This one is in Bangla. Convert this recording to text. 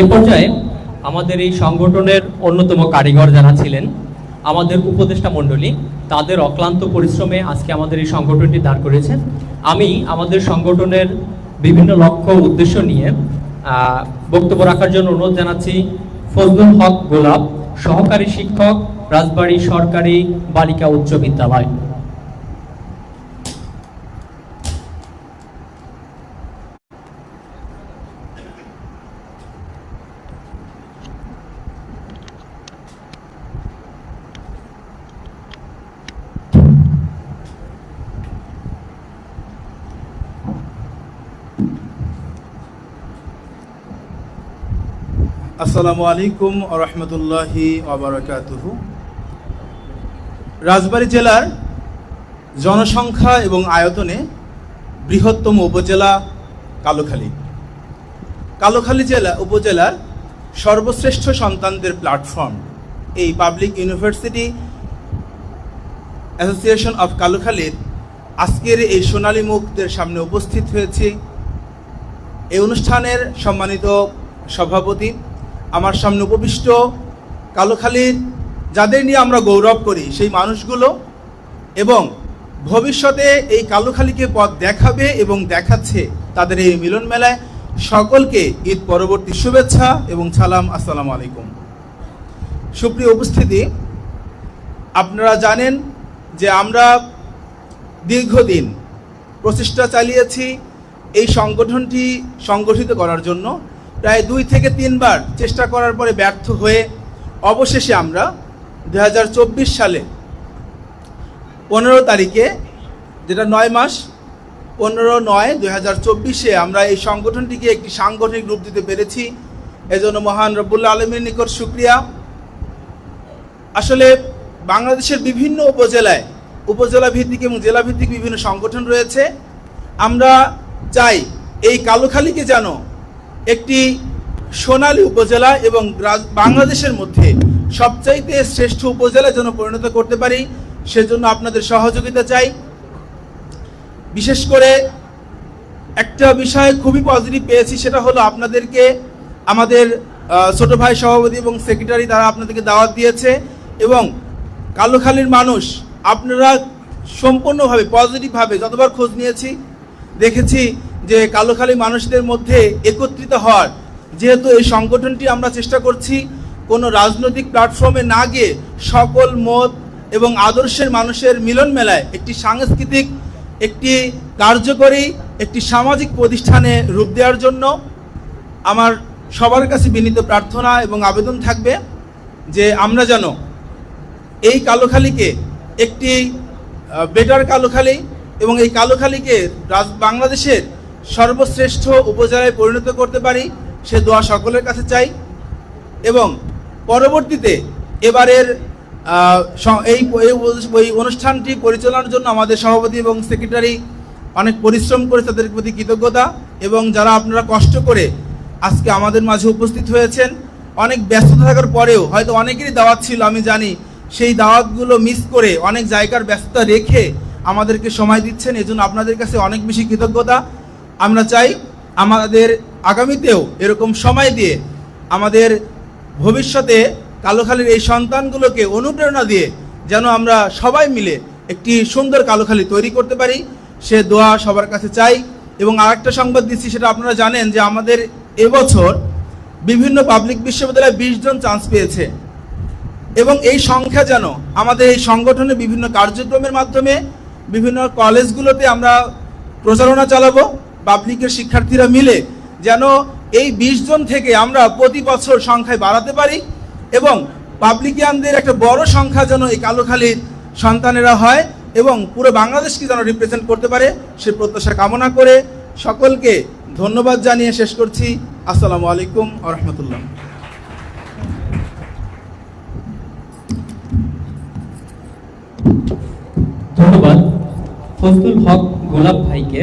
এ পর্যায়ে আমাদের এই সংগঠনের অন্যতম কারিগর যারা ছিলেন, আমাদের উপদেষ্টা মণ্ডলী, তাদের অক্লান্ত পরিশ্রমে আজকে আমাদের এই সংগঠনটি দাঁড় করেছেন আমি আমাদের সংগঠনের বিভিন্ন লক্ষ্য উদ্দেশ্য নিয়ে বক্তব্য রাখার জন্য অনুরোধ জানাচ্ছি ফজলুল হক গোলাপ, সহকারী শিক্ষক, রাজবাড়ী সরকারি বালিকা উচ্চ বিদ্যালয়। আসসালামু আলাইকুম রহমতুল্লাহি আবরকাতুহু রাজবাড়ী জেলার জনসংখ্যা এবং আয়তনে বৃহত্তম উপজেলা কালোখালী। কালোখালী জেলা উপজেলার সর্বশ্রেষ্ঠ সন্তানদের প্ল্যাটফর্ম এই পাবলিক ইউনিভার্সিটি অ্যাসোসিয়েশন অফ কালোখালীর আজকের এই সোনালী মুখদের সামনে উপস্থিত হয়েছি। এই অনুষ্ঠানের সম্মানিত সভাপতি আমার সামনে উপবিষ্ট কালোখালীর যাদের নিয়ে আমরা গৌরব করি, সেই মানুষগুলো, এবং ভবিষ্যতে এই কালোখালীকে পথ দেখাবে এবং দেখাচ্ছে তাদের এই মিলন মেলায়। সকলকে ঈদ পরবর্তী শুভেচ্ছা এবং সালাম, আসসালামু আলাইকুম। সুপ্রিয় উপস্থিতি, আপনারা জানেন যে আমরা দীর্ঘদিন প্রচেষ্টা চালিয়েছি এই সংগঠনটি সংগঠিত করার জন্য। প্রায় দুই থেকে তিনবার চেষ্টা করার পরে ব্যর্থ হয়ে অবশেষে আমরা দু হাজার চব্বিশ সালে পনেরো তারিখে, যেটা নয় মাস, পনেরো নয় দুই হাজার চব্বিশে আমরা এই সংগঠনটিকে একটি সাংগঠনিক রূপ দিতে পেরেছি। এজন্য মহান রব্বুল্লা আলমীর নিকট শুক্রিয়া। আসলে বাংলাদেশের বিভিন্ন উপজেলায় উপজেলা ভিত্তিক এবং জেলা ভিত্তিক বিভিন্ন সংগঠন রয়েছে। আমরা চাই এই কালোখালীকে যেন একটি সোনালী উপজেলা এবং বাংলাদেশের মধ্যে সবচাইতে শ্রেষ্ঠ উপজেলা যেন পরিণত করতে পারি, সেজন্য আপনাদের সহযোগিতা চাই। বিশেষ করে একটা বিষয় খুবই পজিটিভ পেয়েছি, সেটা হলো আপনাদেরকে আমাদের ছোট ভাই সভাপতি এবং সেক্রেটারি তারা আপনাদেরকে দাওয়াত দিয়েছে এবং কালোখালীর মানুষ, আপনারা সম্পূর্ণভাবে পজিটিভভাবে যতবার খোঁজ নিয়েছি দেখেছি যে কালোখালী মানুষদের মধ্যে একত্রিত হওয়ার যেহেতু এই সংগঠনটি আমরা চেষ্টা করছি কোনো রাজনৈতিক প্ল্যাটফর্মে না গিয়ে সকল মত এবং আদর্শের মানুষের মিলন মেলায় একটি সাংস্কৃতিক, একটি কার্যকরী, একটি সামাজিক প্রতিষ্ঠানে রূপ দেওয়ার জন্য আমার সবার কাছে বিনীত প্রার্থনা এবং আবেদন থাকবে যে আমরা যেন এই কালোখালীকে একটি বেটার কালোখালী এবং এই কালোখালীকে বাংলাদেশের সর্বশ্রেষ্ঠ উপজেলায় পরিণত করতে পারি, সে দোয়া সকলের কাছে চাই। এবং পরবর্তীতে এবারের এই ওই অনুষ্ঠানটি পরিচালনার জন্য আমাদের সভাপতি এবং সেক্রেটারি অনেক পরিশ্রম করে তাদের প্রতি কৃতজ্ঞতা এবং যারা আপনারা কষ্ট করে আজকে আমাদের মাঝে উপস্থিত হয়েছেন, অনেক ব্যস্ততা থাকার পরেও হয়তো অনেকেরই দাওয়াত ছিল, আমি জানি। সেই দাওয়াতগুলো মিস করে অনেক জায়গার ব্যস্ততা রেখে আমাদেরকে সময় দিচ্ছেন, এজন্য আপনাদের কাছে অনেক বেশি কৃতজ্ঞতা। আমরা চাই আমাদের আগামীতেও এরকম সময় দিয়ে আমাদের ভবিষ্যতে কালোখালীর এই সন্তানগুলোকে অনুপ্রেরণা দিয়ে যেন আমরা সবাই মিলে একটি সুন্দর কালোখালী তৈরি করতে পারি, সে দোয়া সবার কাছে চাই। এবং আরেকটা সংবাদ দিচ্ছি, সেটা আপনারা জানেন যে আমাদের এবছর বিভিন্ন পাবলিক বিশ্ববিদ্যালয়ে বিশ জন চান্স পেয়েছে। এবং এই সংখ্যা যেন আমাদের এই সংগঠনের বিভিন্ন কার্যক্রমের মাধ্যমে বিভিন্ন কলেজগুলোতে আমরা প্রচারণা চালাবো। পাবলিকের শিক্ষার্থীরা মিলে যেন এই বিশ জন থেকে আমরা প্রতি বছর সংখ্যায় বাড়াতে পারি এবং পাবলিকিয়ানদের একটা বড় সংখ্যা যেন এই কালোখালীর সন্তানেরা হয় এবং পুরো বাংলাদেশকে যেন রিপ্রেজেন্ট করতে পারে সে প্রত্যাশা কামনা করে। সকলকে ধন্যবাদ জানিয়ে শেষ করছি। আসসালামু আলাইকুম আ ধন্যবাদ। ফজলুল হক গোলাপ ভাইকে